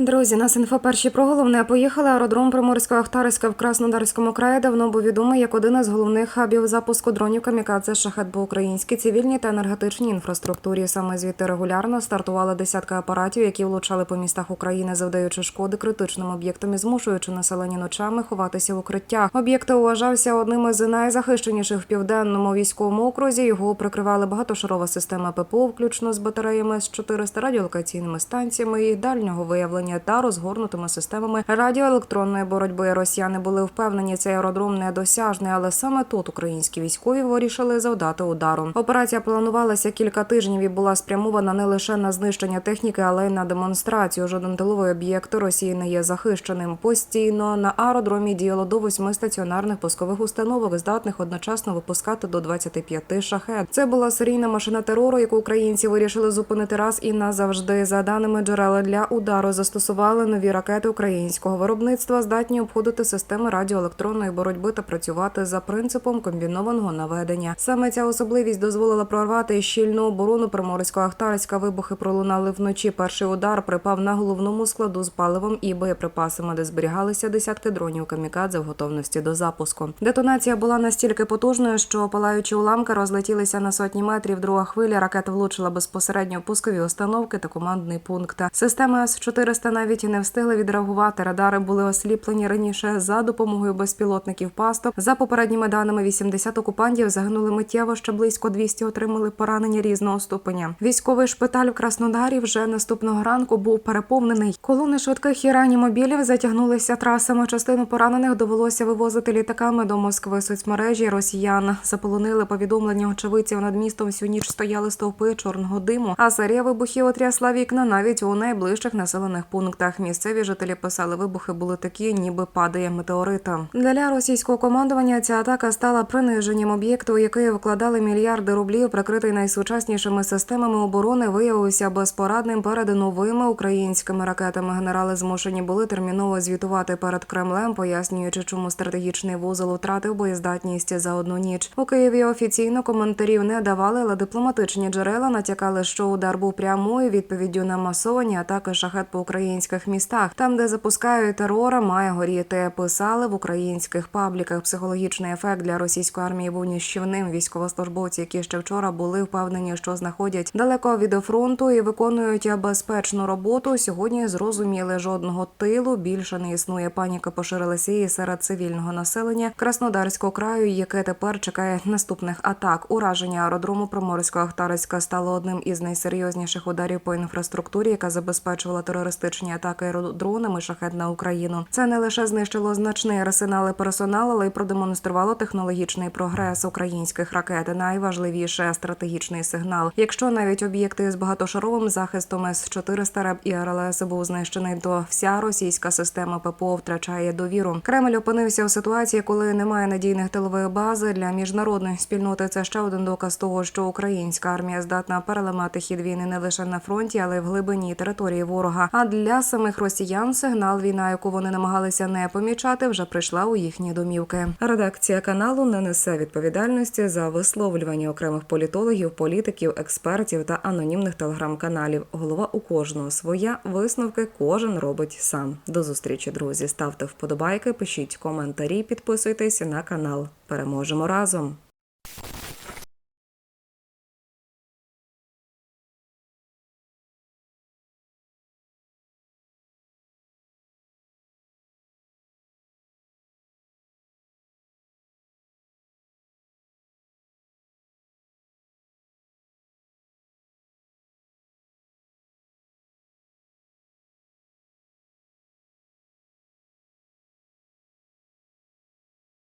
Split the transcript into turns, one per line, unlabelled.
Друзі, нас інфо перші про головне. Поїхали аеродром Приморсько-Ахтарська в Краснодарському краї. Давно був відомий як один із головних хабів запуску дронів камікадзе шахет по українській цивільній та енергетичній інфраструктурі. Саме звідти регулярно стартували десятки апаратів, які влучали по містах України, завдаючи шкоди критичним об'єктам і змушуючи населення ночами ховатися в укриттях. Об'єкт вважався одним із найзахищеніших в південному військовому окрузі. Його прикривали багатошарова система ППО, включно з батареями с 400 радіолокаційними станціями і дальнього виявлення та розгорнутими системами радіоелектронної боротьби. Росіяни були впевнені, цей аеродром недосяжний, але саме тут українські військові вирішили завдати удару. Операція планувалася кілька тижнів і була спрямована не лише на знищення техніки, але й на демонстрацію. Жоден тиловий об'єкт Росії не є захищеним. Постійно на аеродромі діяло до восьми стаціонарних пускових установок, здатних одночасно випускати до 25 шахет. Це була серійна машина терору, яку українці вирішили зупинити раз і назавжди. За даними джерела для удару застосували нові ракети українського виробництва, здатні обходити системи радіоелектронної боротьби та працювати за принципом комбінованого наведення. Саме ця особливість дозволила прорвати щільну оборону Приморсько-Ахтарська. Вибухи пролунали вночі. Перший удар припав на головному складу з паливом і боєприпасами, де зберігалися десятки дронів камікадзе в готовності до запуску. Детонація була настільки потужною, що палаючі уламки розлетілися на сотні метрів. Друга хвиля ракета влучила безпосередньо в пускові установки та командний пункт. Система с 400 Терористи навіть не встигли відреагувати. Радари були осліплені раніше за допомогою безпілотників пасток. За попередніми даними 80 окупантів загинули миттєво ще близько 200 отримали поранення різного ступеня. Військовий шпиталь в Краснодарі вже наступного ранку був переповнений. Колони швидких і реанімобілів затягнулися трасами. Частину поранених довелося вивозити літаками до Москви. Соцмережі росіян заполонили повідомлення очевидців над містом. Всю ніч стояли стовпи чорного диму, а серія вибухів отрясла вікна навіть у найближчих населених пунктах. Місцеві жителі писали, вибухи були такі, ніби падає метеорита. Для російського командування ця атака стала приниженням об'єкту, у який вкладали мільярди рублів, прикритий найсучаснішими системами оборони, виявився безпорадним перед новими українськими ракетами. Генерали змушені були терміново звітувати перед Кремлем, пояснюючи, чому стратегічний вузол втратив боєздатність за одну ніч. У Києві офіційно коментарів не давали, але дипломатичні джерела натякали, що удар був прямою відповіддю на масовані атаки шахет по українських містах. Там, де запускають терора, має горіти. Писали в українських пабліках. Психологічний ефект для російської армії був ніщівним. Військовослужбовці, які ще вчора були впевнені, що знаходять далеко від фронту і виконують безпечну роботу. Сьогодні зрозуміли жодного тилу. Більше не існує. Паніка поширилася і серед цивільного населення Краснодарського краю, яке тепер чекає наступних атак. Ураження аеродрому Приморсько-Ахтарська стало одним із найсерйозніших ударів по інфраструктурі, яка забезпечувала терористичні атаки аеродронами шахет на Україну. Це не лише знищило значний арсенал і персонал, але й продемонструвало технологічний прогрес українських ракет. Найважливіше стратегічний сигнал. Якщо навіть об'єкти з багатошаровим захистом С-400 РЕБ і РЛС був знищений, то вся російська система ППО втрачає довіру. Кремль опинився у ситуації, коли немає надійних тилової бази для міжнародної спільноти. Це ще один доказ того, що українська армія здатна переламати хід війни не лише на фронті, але й в глибині території ворога. А для самих росіян сигнал війна, яку вони намагалися не помічати, вже прийшла у їхні домівки. Редакція каналу не несе відповідальності за висловлювання окремих політологів, політиків, експертів та анонімних телеграм-каналів. Голова у кожного своя висновки кожен робить сам. До зустрічі, друзі. Ставте вподобайки, пишіть коментарі, підписуйтесь на канал. Переможемо разом.